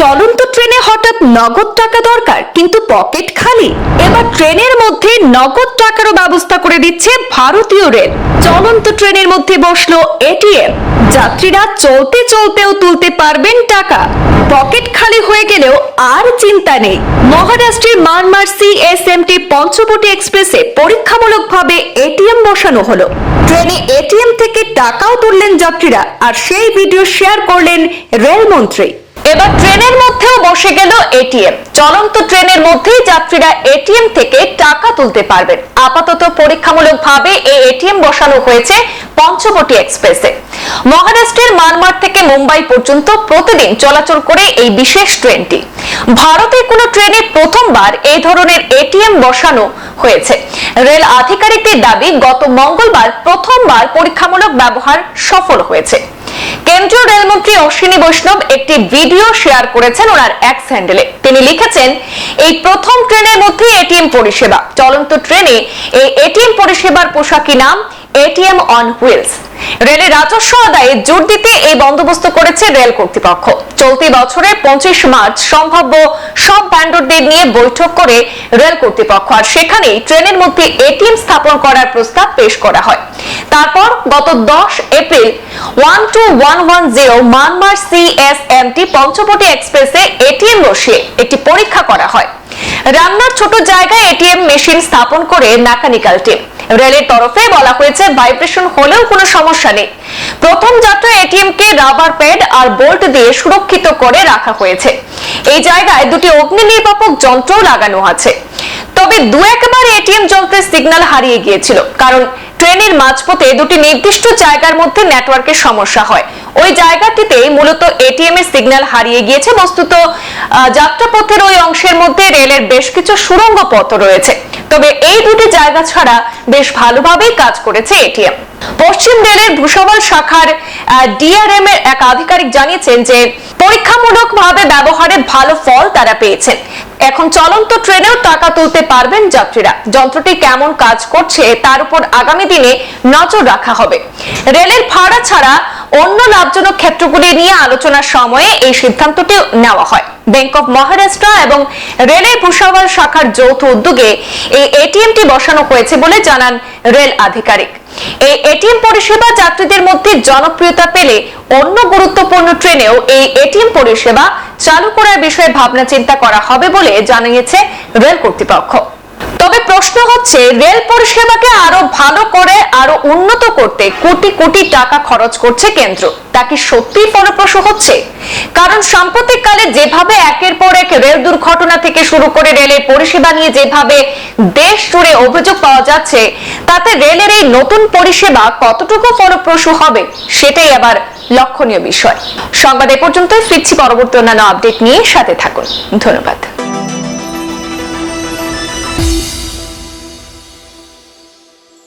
চলন্ত ট্রেনে হঠাৎ নগদ টাকা দরকার, কিন্তু পকেট খালি। এবার ট্রেনের মধ্যে নগদ টাকারও ব্যবস্থা করে দিচ্ছে ভারতীয় রেল। চলন্ত ট্রেনের মধ্যে বসল এটিএম যাত্রীরা চলতে চলতেও তুলতে পারবেন টাকা। পকেট খালি হয়ে গেলেও আর চিন্তা নেই। মহারাষ্ট্রের মানমার সিএসএমটি পঞ্চবটি এক্সপ্রেসে পরীক্ষামূলকভাবে এটিএম বসানো হলো। ট্রেনে এটিএম থেকে টাকাও তুললেন যাত্রীরা, আর সেই ভিডিও শেয়ার করলেন রেলমন্ত্রী। এবার ট্রেনের মধ্যেও বসে গেল এটিএম। চলন্ত ট্রেনের মধ্যেই যাত্রীরা এটিএম থেকে টাকা তুলতে পারবেন। আপাতত পরীক্ষামূলকভাবে এই এটিএম বসানো হয়েছে পঞ্চবটি এক্সপ্রেসে। মহারাষ্ট্রের মানমার থেকে মুম্বাই পর্যন্ত প্রতিদিন চলাচল করে এই বিশেষ ট্রেনটি। ভারতের কোনো ট্রেনে প্রথমবার এই ধরনের এটিএম বসানো হয়েছে। রেল আধিকারিকদের দাবি, গত মঙ্গলবার প্রথমবার পরীক্ষামূলক ব্যবহার সফল হয়েছে। রেলমন্ত্রী অশ্বিনী বৈষ্ণব একটি ভিডিও শেয়ার করেছেন ওনার এক্স হ্যান্ডেলে তিনি লিখেছেন, এই প্রথম ট্রেনের মধ্যে এটিএম পরিষেবা। চলন্ত ট্রেনে এই এটিএম পরিষেবার পোশাকি নাম এটিএম অন হুইলস। রেলের রাজস্ব আদায়ে জোর দিতে এই বন্দোবস্ত করেছে রেল কর্তৃপক্ষ। চলতি বছরের পঁচিশ মার্চ সম্ভাব্য সব ব্যান্ডরদের নিয়ে বৈঠক করে রেল কর্তৃপক্ষ, আর সেখানেই ট্রেনের মধ্যে এটিএম স্থাপন করার প্রস্তাব পেশ করা হয়। তারপর গত দশ April one two one one zero Manmad CSMT Panchavati এক্সপ্রেসে এটিএম বসিয়ে একটি পরীক্ষা করা হয়। রান্নার ছোট জায়গায় এটিএম মেশিন স্থাপন করে মেকানিক্যাল টিম। রেলের তরফে বলা হয়েছে, ভাইব্রেশন হলেও কোনো সমস্যা নেই। প্রথম যাত্রা এটিএম কে রাবার প্যাড আর বোল্ট দিয়ে সুরক্ষিত করে রাখা হয়েছে। এই জায়গায় দুটি অগ্নি নির্বাপক যন্ত্রও লাগানো আছে। তবে দু একবার এটিএম যন্ত্রের সিগন্যাল হারিয়ে গিয়েছিল, কারণ ট্রেনের মাঝপথে দুটি নির্দিষ্ট জায়গার মধ্যে নেটওয়ার্কের সমস্যা হয়। ওই জায়গাটিতে মূলত এটিএম এর সিগন্যাল হারিয়ে গিয়েছে। বস্তুত যাত্রাপথের ওই অংশের মধ্যে রেলের বেশ কিছু সুড়ঙ্গ পথ রয়েছে। তবে এই দুটি জায়গা ছাড়া বেশ ভালোভাবেই কাজ করেছে এটিএম পশ্চিম রেলের ভূষবল শাখার ডিআরএম এর এক আধিকারিক জানিয়েছেন যে পরীক্ষামূলক ভাবে ব্যবহারে ভালো ফল তারা পেয়েছেন। এখন চলন্ত ট্রেনেও টাকা তুলতে পারবেন যাত্রীরা। যন্ত্রটি কেমন কাজ করছে তার উপর আগামী দিনে নজর রাখা হবে। রেলের ভাড়া ছাড়া অন্য লাভজনক ক্ষেত্রগুলি নিয়ে আলোচনার সময়ে এই সিদ্ধান্তটি নেওয়া হয়। ব্যাংক অফ মহারাষ্ট্র এবং রেলের ভূষাওয়াল শাখার যৌথ উদ্যোগে এই এটিএমটি বসানো হয়েছে বলে জানান রেল আধিকারিক। এই এটিএম পরিষেবা যাত্রীদের মধ্যে জনপ্রিয়তা পেলে অন্য গুরুত্বপূর্ণ ট্রেনেও এই এটিএম পরিষেবা চালু করার বিষয়ে ভাবনা চিন্তা করা হবে বলে জানিয়েছে রেল কর্তৃপক্ষ। প্রশ্ন হচ্ছে, রেল পরিষেবাকে আরও ভালো করে, আরও উন্নত করতে কোটি কোটি টাকা খরচ করছে কেন্দ্র। তা কি সত্যিই ফলপ্রসূ হচ্ছে? কারণ সাম্প্রতিককালে যেভাবে একের পর এক রেল দুর্ঘটনা থেকে শুরু করে রেলের পরিষেবা নিয়ে যেভাবে দেশ জুড়ে অভিযোগ পাওয়া যাচ্ছে, তাতে রেলের এই নতুন পরিষেবা কতটুকু ফলপ্রসূ হবে, সেটাই আবার লক্ষণীয় বিষয়। সংবাদ এ পর্যন্তই, ফিরছি পরবর্তী অন্যান্য আপডেট নিয়ে সাথে থাকুন। ধন্যবাদ।